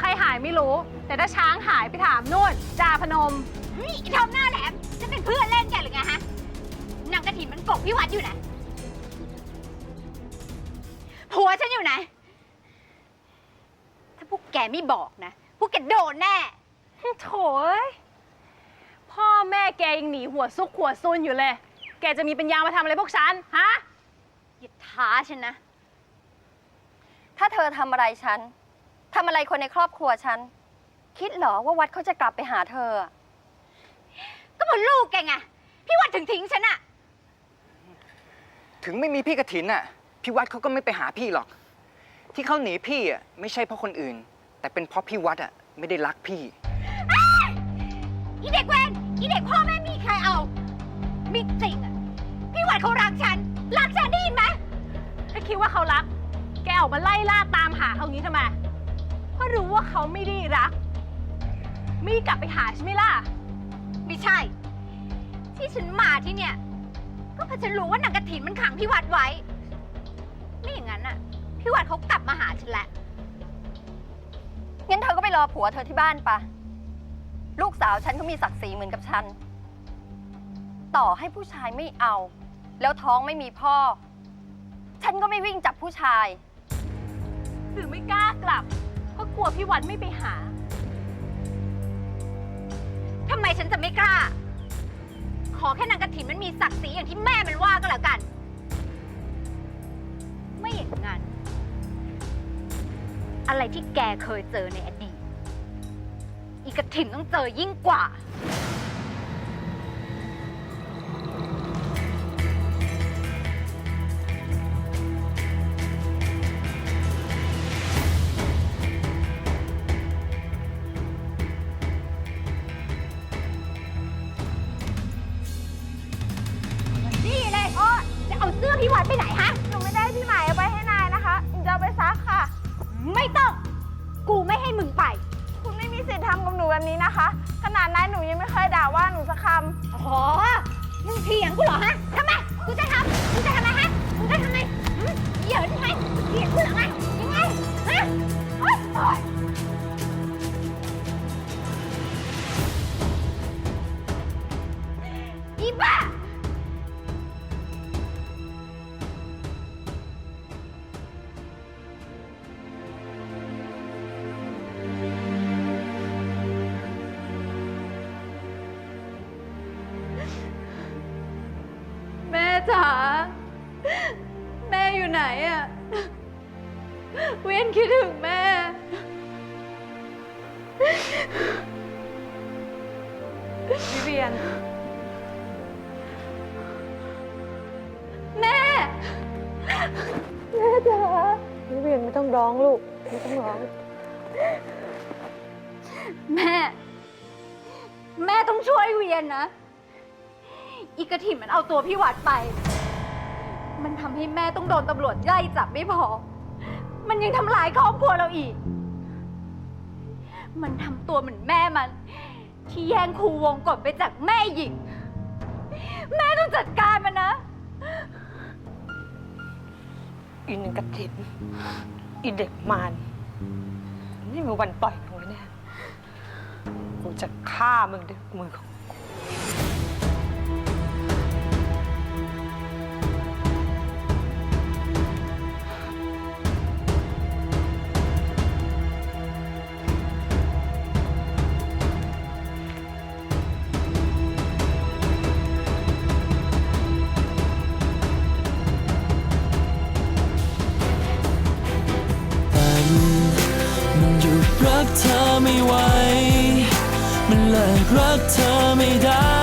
ใครหายไม่รู้ แต่ถ้าช้างหายไปถามนู่นจ่าพนม นี่อีทอมหน้าแหลมจะเป็นเพื่อนเล่นแกหรือไงฮะนางกระถินมันกบพี่วัดอยู่ไหนผัวฉันอยู่ไหน ถ้าพวกแกไม่บอกนะ พวกแกโดนแน่ โถยพ่อแม่แกยังหนีหัวซุกหัวซุนอยู่เลย แกจะมีปัญญามาทำอะไรพวกฉัน ฮะ อย่าท้าฉันนะ ถ้าเธอทำอะไรฉัน ทำอะไรคนในครอบครัวฉัน คิดเหรอว่าวัดเขาจะกลับไปหาเธออะก็เพราะลูกแกไง พี่วัดถึงทิ้งฉันอะถึงไม่มีพี่กระถินน่ะ พี่วัดเขาก็ไม่ไปหาพี่หรอก ที่เขาหนีพี่อะไม่ใช่เพราะคนอื่น แต่เป็นเพราะพี่วัดอะไม่ได้รักพี่ อีเด็กเวนอีเด็กพ่อแม่มีใครเอามีจริงอะพี่วัดเขารักฉัน รักฉันได้ยินไหมถ้าคิดว่าเขารัก แกออกมาไล่ล่าตามหาเขาอย่างนี้ทำไม เพราะรู้ว่าเขาไม่ได้รักไม่กลับไปหาใช่ไหมล่ะ ไม่ใช่ ที่ฉันมาที่เนี่ย ก็เพราะฉันรู้ว่านางกระถินมันขังพี่วัดไว้ ไม่อย่างนั้นน่ะพี่วัดเขากลับมาหาฉันแหละ งั้นเธอก็ไปรอผัวเธอที่บ้านปะ ลูกสาวฉันก็มีศักดิ์ศรีเหมือนกับฉัน ต่อให้ผู้ชายไม่เอา แล้วท้องไม่มีพ่อ ฉันก็ไม่วิ่งจับผู้ชาย หรือไม่กล้ากลับ เพราะกลัวพี่วันไม่ไปหา ทำไมฉันจะไม่กล้า ขอแค่นางกระถินมันมีศักดิ์ศรีอย่างที่แม่มันว่าก็แล้วกัน ไม่อย่างนั้น อะไรที่แกเคยเจอในอดีต อีกระถินต้องเจอยิ่งกว่า ไม่ต้อง กูไม่ให้มึงไป คุณไม่มีสิทธิ์ทำกับหนูแบบนี้นะคะ ขนาดนั้นหนูยังไม่เคยด่าว่าหนูสักคอ๋อ มึงเถียงกูเหรอฮะทำไม กูจะทำกูจะทำไม จ๋าแม่อยู่ไหนอะเวียนคิดถึงแม่ วิเวียน แม่ แม่จ๋าวิเวียนไม่ต้องร้องลูก ไม่ต้องร้อง แม่ แม่ต้องช่วยเวียนนะ อีกระถิ่นมันเอาตัวพี่หวัดไป มันทำให้แม่ต้องโดนตำรวจไล่จับไม่พอ มันยังทำลายครอบครัวเราอีก มันทำตัวเหมือนแม่มัน ที่แย่งครูวงกฎไปจากแม่หญิง แม่ต้องจัดการมันนะ อีหนึ่งกระถินอีเด็กมารนี่มีวันปล่อยมึงแน่กูจะฆ่ามึงด้วยมือของ รักเธอไม่ไหว มันเลิกรักเธอไม่ได้